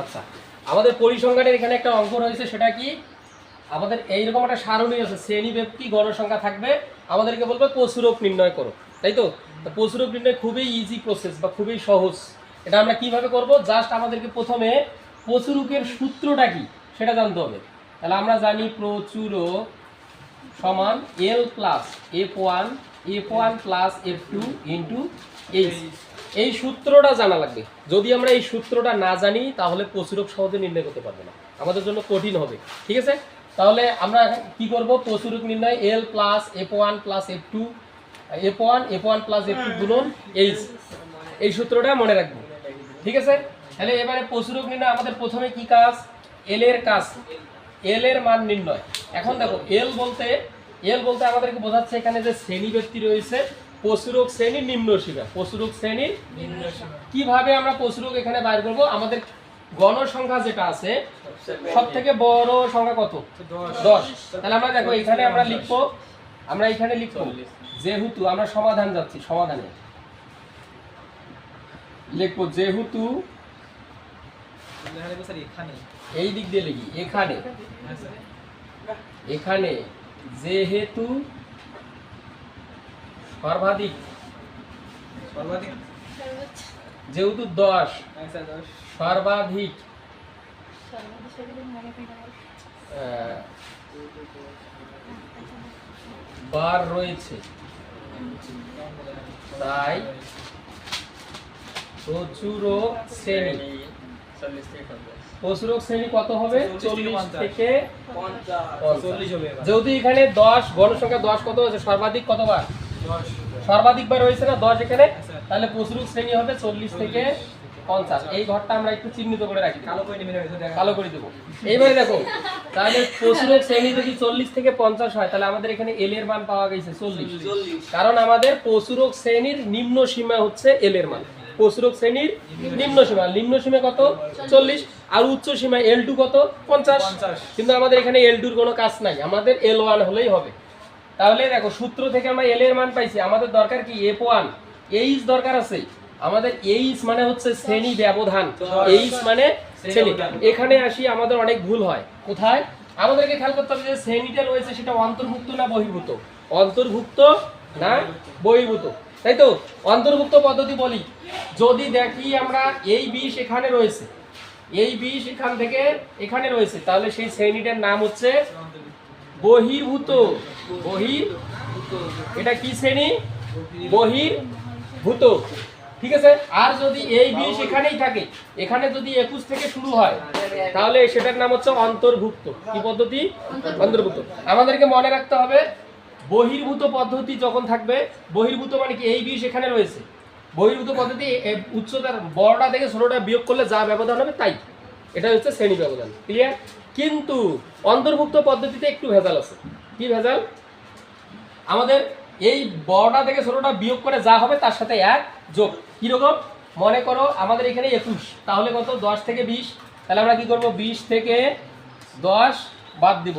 আচ্ছা আমাদের পরিসংখ্যানের এখানে একটা অঙ্ক রয়েছে, সেটা কি? আমাদের এইরকম একটা সারণী আছে শ্রেণি ব্যাপ্তি গণসংখ্যা থাকবে? আমাদেরকে বলবে প্রচুরক নির্ণয় করো, তাই তো? প্রচুরক নির্ণয় খুবই ইজি প্রসেস বা খুবই সহজ। এটা আমরা কীভাবে করব? জাস্ট আমাদেরকে প্রথমে প্রচুরকের সূত্রটা কি, সেটা জানতে হবে। তাহলে আমরা জানি প্রচুরক সমান L plus F one F one plus F two into H এই সূত্রটা জানা লাগবে। যদি আমরা এই সূত্রটা না জানি, তাহলে প্রচুরক সহজে নির্ণয় করতে পারব না। আমাদের জন্য কঠিন হবে, ঠিক আছে? তাহলে আমরা কি করব? প্রচুরক নির্ণয় L plus F one plus F two F one F one plus F two গুণন এইচ এই সূত্রটা মনে রাখব, ঠিক আছে? তাহলে এবারে প্রচুরক নির্ণয় আমাদের প্রথমে কি কাজ? এল এর কাজ। এল এর মান নির্ণয়। এখন দেখো এল বলতে এল বলতে আমাদেরকে বোঝাচ্ছে এখানে যে শ্রেণি ব্যক্তি রয়েছে প্রচুরক শ্রেণির নিম্ন সীমা প্রচুরক শ্রেণির কীভাবে আমরা প্রচুরক এখানে বাইর করব? আমাদের গণসংখ্যা যেটা আছে সব থেকে বড় সংখ্যা কত? দশ। তাহলে আমরা দেখো এখানে আমরা লিখব আমরা এখানে লিখব যেহেতু আমরা সমাধান যাচ্ছি সমাধানে। লিখব যেহেতু এই দিক দিয়ে লিখি এখানে। এখানে যেহেতু সর্বাধিক। সর্বাধিক? যেহেতু দশ দশ। সর্বাধিক। বার রয়েছে। তাই প্রচুর শ্রেণি। প্রচুরক কত হবে? চল্লিশ থেকে। যেহেতু এখানে দশ গণসংখ্যা দশ কত হয়েছে সর্বাধিক কতবার। সর্বাধিক বার হয়েছে না? দশ এখানে। তাহলে প্রচুরক শ্রেণি হবে চল্লিশ থেকে পঞ্চাশ। এই ঘরটা আমরা একটু চিহ্নিত করে রাখি। কালো করে কালো করে দেবো। এইবারে দেখো তাহলে প্রচুরক শ্রেণি যদি চল্লিশ থেকে পঞ্চাশ হয় তাহলে আমাদের এখানে এল এর মান পাওয়া গেছে চল্লিশ। কারণ আমাদের প্রচুরক শ্রেণির নিম্ন সীমা হচ্ছে এল এর মান। প্রচুরক শ্রেণির নিম্ন সীমা। নিম্ন সীমা কত? চল্লিশ। আর উচ্চ সীমা এল টু কত? পঞ্চাশ। কিন্তু আমাদের এখানে এল টুর কোনো কাজ নাই। আমাদের এল ওয়ান হলেই হবে। তাহলে দেখো, সূত্র থেকে আমরা এল এর মান পাইছি। আমাদের দরকার কি? এফ ওয়ান এইচ দরকার আছে। আমাদের এইচ মানে হচ্ছে শ্রেণি ব্যবধান। এইচ মানে শ্রেণি। এখানে আসি আমাদের অনেক ভুল হয়। কোথায়? আমাদেরকে খেয়াল করতে হবে যে শ্রেণীটা রয়েছে সেটা অন্তর্ভুক্ত না বহির্ভূত? অন্তর্ভুক্ত না বহির্ভূত? তাই তো? অন্তর্ভুক্ত পদ্ধতি বলি। যদি দেখি আমরা এই বিষ এখানে রয়েছে, এই বিষ এখান থেকে এখানে রয়েছে, তাহলে সেই শ্রেণীটার নাম হচ্ছে বহির্ভূত, বহির, এটা কি শ্রেণি? বহির্ভূত। ঠিক আছে? আর যদি এই বিষ এখানেই থাকে, এখানে যদি একুশ থেকে শুরু হয়, তাহলে সেটার নাম হচ্ছে অন্তর্ভুক্ত। কি পদ্ধতি? অন্তর্ভুক্ত। আমাদেরকে মনে রাখতে হবে, বহির্ভূত পদ্ধতি যখন থাকবে, বহির্ভূত মানে কি? এই বিষ এখানে রয়েছে। বহির্ভূত পদ্ধতি উচ্চতার বড়টা থেকে ছোটটা বিয়োগ করলে যা ব্যবধান হবে তাই। এটা হচ্ছে শ্রেণি ব্যবধান ক্লিয়ার কিন্তু অন্তর্ভুক্ত পদ্ধতিতে একটু ভেজাল আছে। কি ভেজাল? আমাদের এই বড়টা থেকে ছোটটা বিয়োগ করে যা হবে তার সাথে এক যোগ। কীরকম? মনে করো আমাদের এখানে একুশ, তাহলে কত? দশ থেকে বিশ। তাহলে আমরা কি করব? বিশ থেকে দশ বাদ দিব।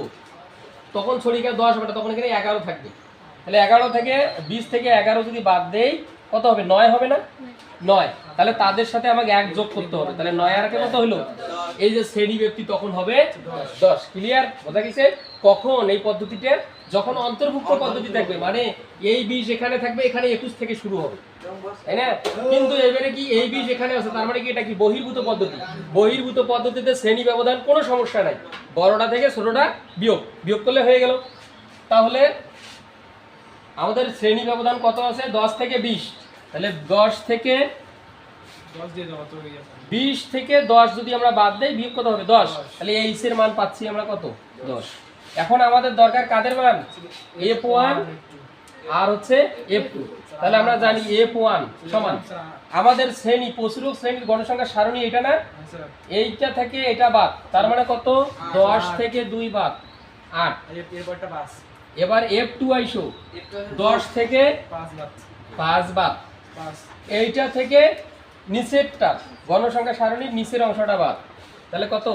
তখন ছড়িয়ে দশ হবে তখন এখানে এগারো থাকবে। তাহলে এগারো থেকে বিশ থেকে এগারো যদি বাদ দেই কত হবে? নয় হবে না? নয়। তাহলে তাদের সাথে আমাকে এক যোগ করতে হবে। তাহলে নয় আর কত হলো? এই যে শ্রেণি ব্যক্তি তখন হবে দশ। ক্লিয়ার বোঝা গেছে? কখন এই পদ্ধতিতে? যখন অন্তর্ভুক্ত পদ্ধতি থাকবে মানে এই বিষ এখানে থাকবে এখানে একুশ থেকে শুরু হবে। তাই না? কিন্তু এবারে কি এই বিষ এখানে আছে? তার মানে কি এটা কি বহির্ভূত পদ্ধতি? বহির্ভূত পদ্ধতিতে শ্রেণি ব্যবধান কোনো সমস্যা নাই। বড়টা থেকে ছোটটা বিয়োগ। বিয়োগ করলে হয়ে গেল। তাহলে আমাদের শ্রেণি ব্যবধান কত আছে? দশ থেকে বিশ। তাহলে দশ থেকে হয়ে। বিশ থেকে দশ যদি আমরা বাদ দেই বিয়োগ কত হবে? দশ। তাহলে এইচ এর মান পাচ্ছি আমরা কত? দশ। এখন আমাদের দরকার কাদের মান? এফ ওয়ান আর হচ্ছে এফ টু। তাহলে আমরা জানি এফ ওয়ান সমান। আমাদের শ্রেণি প্রচুরক শ্রেণির গণসংখ্যা সারণী এটা না? আচ্ছা, এইটা থেকে এটা বাদ। তার মানে কত? দশ থেকে দুই বাদ। আট। এবার এফ টু আইসো। দশ থেকে পাঁচ বাদ। এইটা থেকে নিচেরটা, গণসংখ্যা সারণীর নিচের অংশটা বাদ। তাহলে কত?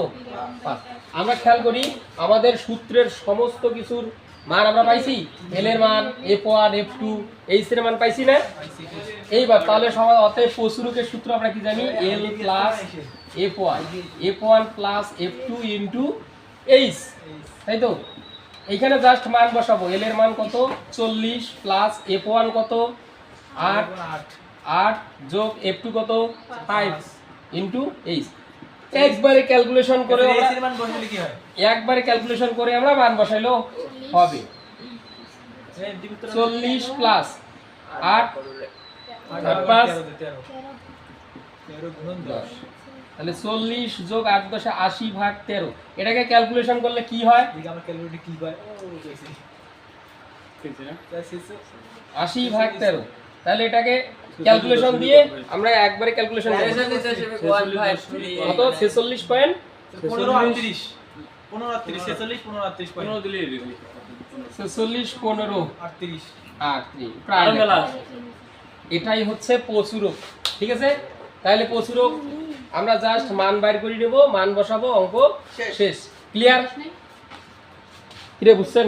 পাঁচ। আমরা খেয়াল করি, আমাদের সূত্রের সমস্ত কিছুর মান আমরা পাইছি? এল এর মান F one F two H এর মান পাইছি না? এইবার তাহলে সবাই অতএব প্রচুরকের সূত্র আমরা কি জানি? L plus F one F one plus F two into H তাই তো? এইখানে জাস্ট মান বসাবো। এল এর মান কত? চল্লিশ প্লাস এফ ওয়ান কত? আট আট। যোগ এফ টু কত? ফাইভ ইন্টু এইচ একবারে ক্যালকুলেশন করে মান হয়? একবারে ক্যালকুলেশন করে আমরা মান বসাইলেও হবে। চল্লিশ প্লাস আট। পাঁচ। দশ। তাহলে চল্লিশ যোগ আট দশে আশি ভাগ তেরো। এটাকে ক্যালকুলেশন করলে কি হয়? আশি ভাগ তেরো। তাহলে এটাকে ক্যালকুলেশন দিয়ে আমরা একবারে ক্যালকুলেশন কত ছেচল্লিশ পয়েন্ট পনেরো আটত্রিশ। পনেরো আটত্রিশ ছেচল্লিশ পনেরো আটত্রিশ পনেরো ছেচল্লিশ পনেরো। আটত্রিশ। আটত্রিশ প্রায় এটাই হচ্ছে প্রচুরক ঠিক আছে? তাহলে প্রচুরক আমরা জাস্ট মান বাইর করে নেব মান বসাবো অঙ্ক শেষ। ক্লিয়ার কিরে বুঝছেন?